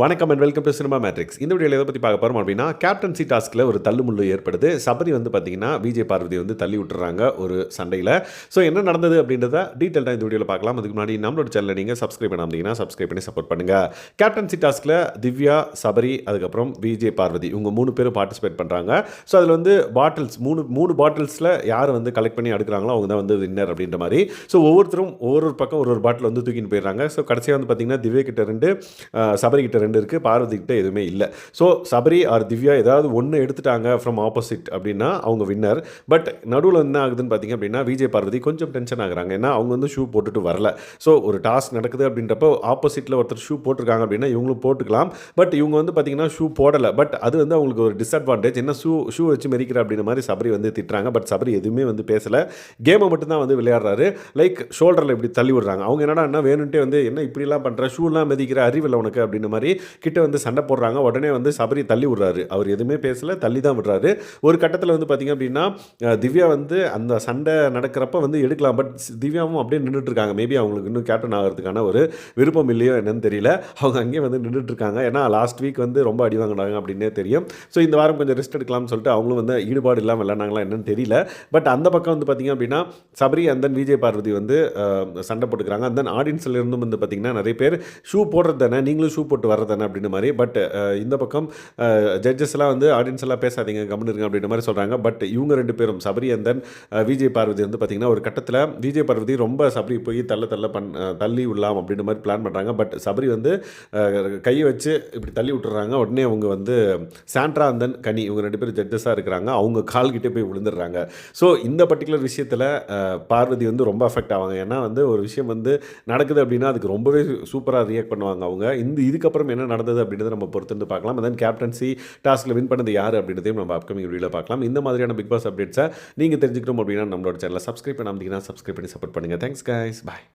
வணக்கம் and welcome to cinema matrix இந்த வீடியோவில் எதை பற்றி பார்க்க போகிறோம் அப்படின்னா கேப்டன்சி டாஸ்க்கில் ஒரு தள்ளுமுள்ளு ஏற்படுது. சபரி வந்து பார்த்தீங்கன்னா விஜய் பார்வதி வந்து தள்ளி விட்டுறாங்க ஒரு சண்டையில். ஸோ என்ன நடந்தது அப்படின்றத டீட்டெயிலாக இந்த வீடியோவில் பார்க்கலாம். அதுக்கு முன்னாடி நம்மளோட சேனலை நீங்கள் சப்ஸ்கிரைப் பண்ணாமீங்கன்னா சப்ஸ்கிரைப் பண்ணி சப்போர்ட் பண்ணுங்கள் கேப்டன்சி டாஸ்க்கில் திவ்யா சபரி அதுக்கப்புறம் விஜய் பார்வதி இவங்க மூணு பேரும் பார்ட்டிசிபேட் பண்ணுறாங்க ஸோ அதில் வந்து பாட்டில்ஸ் மூணு மூணு பாட்டில்ஸில் யார் வந்து கலெக்ட் பண்ணி எடுக்கிறாங்களோ அவங்க தான் வந்து வின்னர் அப்படின்ற மாதிரி. ஸோ ஒவ்வொருத்தரும் ஒவ்வொரு பக்கம் ஒரு ஒரு பாட்டில் வந்து தூக்கின்னு போயிடுறாங்க. ஸோ கடைசியாக வந்து பார்த்தீங்கன்னா திவ்யா கிட்ட ரெண்டு சபரி கிட்ட ரெண்டு இருக்குது பார்வதிக்கிட்ட எதுவுமே இல்லை. ஸோ சபரி ஆர் திவ்யா ஏதாவது ஒன்று எடுத்துட்டாங்க ஃப்ரம் ஆப்போசிட் அப்படின்னா அவங்க வின்னர் பட் நடுவில் என்ன ஆகுதுன்னு பார்த்தீங்க அப்படின்னா விஜய் பார்வதி கொஞ்சம் டென்ஷன் ஆகுறாங்க. ஏன்னா அவங்க வந்து ஷூ போட்டுட்டு வரல. ஸோ ஒரு டாஸ்க் நடக்குது அப்படின்றப்போ ஆப்போசிட்டில் ஒருத்தர் ஷூ போட்டிருக்காங்க அப்படின்னா இவங்களும் போட்டுக்கலாம். பட் இவங்க வந்து பார்த்தீங்கன்னா ஷூ போடலை. பட் அது வந்து அவங்களுக்கு ஒரு டிஸ்அட்வான்டேஜ் என்ன ஷூ ஷூ வச்சு மெரிக்கிற அப்படின்ற மாதிரி சபரி வந்து திட்டுறாங்க. பட் சபரி எதுவுமே வந்து பேசலை. கேமை மட்டும்தான் வந்து விளையாடுறாரு. லைக் ஷோல்டரில் இப்படி தள்ளி விடுறாங்க. அவங்க என்னடா என்ன வேணுன்ட்டே வந்து என்ன இப்படிலாம் பண்ணுற ஷூலாம் மிதிக்கிற அறிவில்லை உனக்கு அப்படின்ற மாதிரி கிட்ட வந்து சண்டை போடுறாங்க. உடனே வந்து சபரி தள்ளி விடுறாரு. அவர் எதுவுமே பேசல தள்ளி தான் விடுறாரு. ஒரு கட்டத்தில் வந்து பார்த்தீங்க அப்படின்னா திவ்யா வந்து அந்த சண்டை நடக்கிறப்ப வந்து எடுக்கலாம். பட் திவ்யாவும் அப்படியே நின்றுட்டு இருக்காங்க மேபி அவங்களுக்கு இன்னும் கேப்டன் ஆகிறதுக்கான ஒரு விருப்பம் இல்லையோ என்னன்னு தெரியல. அவங்க அங்கேயே வந்து நின்றுட்டு இருக்காங்க ஏன்னா லாஸ்ட் வீக் வந்து ரொம்ப அடி வாங்கினாங்க அப்படின்னே தெரியும். ஸோ இந்த வாரம் கொஞ்சம் ரெஸ்ட் எடுக்கலாம்னு சொல்லிட்டு அவங்களும் வந்து ஈடுபாடு இல்லாமல் விளையாண்டாங்களா என்னன்னு தெரியல. பட் அந்த பக்கம் வந்து பார்த்தீங்க அப்படின்னா சபரி அண்ட் தென் விஜய் பார்வதி வந்து சண்டை போட்டுக்கிறாங்க. அண்ட் தென் ஆடியன்ஸ்ல இருந்தும் வந்து பார்த்தீங்கன்னா நிறைய பேர் ஷூ போடுறது தானே. நீங்களும் ஷூ போட்டு வர்றது தானே அப்படின்ற மாதிரி. பட் இந்த பக்கம் ஜட்ஜஸ் எல்லாம் வந்து ஆடியன்ஸ் எல்லாம் பேசாதீங்க கம்முன்னு இருங்க அப்படின்ற மாதிரி சொல்கிறாங்க பட் இவங்க ரெண்டு பேரும் சபரி அண்ட் தென் விஜய் பார்வதி வந்து பார்த்தீங்கன்னா ஒரு கட்டத்தில் விஜய் பார்வதி ரொம்ப சபரி போய் தள்ள தள்ள பண் தள்ளி விடலாம் அப்படின்ற மாதிரி பிளான் பண்ணுறாங்க பட் சபரி வந்து கையை வச்சு இப்படி தள்ளி விட்டுறாங்க. உடனே அவங்க வந்து சாண்ட்ரா அண்ட் தென் கனி இவங்க ரெண்டு பேரும் ஜட்ஜஸாக இருக்கிறாங்க. அவங்க கால்கிட்டே போய் விழுந்துடுறாங்க. ஸோ இந்த பர்டிகுலர் விஷயத்தில் பார்வதி வந்து ரொம்ப அஃபெக்ட் ஆவாங்க. ஏன்னா வந்து ஒரு விஷயம் வந்து நடக்குது அப்படின்னா அதுக்கு ரொம்பவே சூப்பராக ரியாக்ட் பண்ணுவாங்க அவங்க. இந்த இதுக்கப்புறம் என்ன நடந்தது அப்படின்றத நம்ம பொறுத்திருந்து பார்க்கலாம். தென் கேப்டன்சி டாஸ்கில் வின் பண்ணது யார் அப்படின்றதையும் நம்ம அப்கமிங் வீடியோவில் பார்க்கலாம். இந்த மாதிரியான பிக் பாஸ் அப்டேட்ஸை நீங்கள் தெரிஞ்சுக்கணும் அப்படின்னா நம்மளோட சேனலை சப்ஸ்கிரைப் பண்ணாமல் சப்ஸ்கிரைப் பண்ணி சப்போர்ட் பண்ணுங்கள் தேங்க்ஸ் கைஸ் பாய்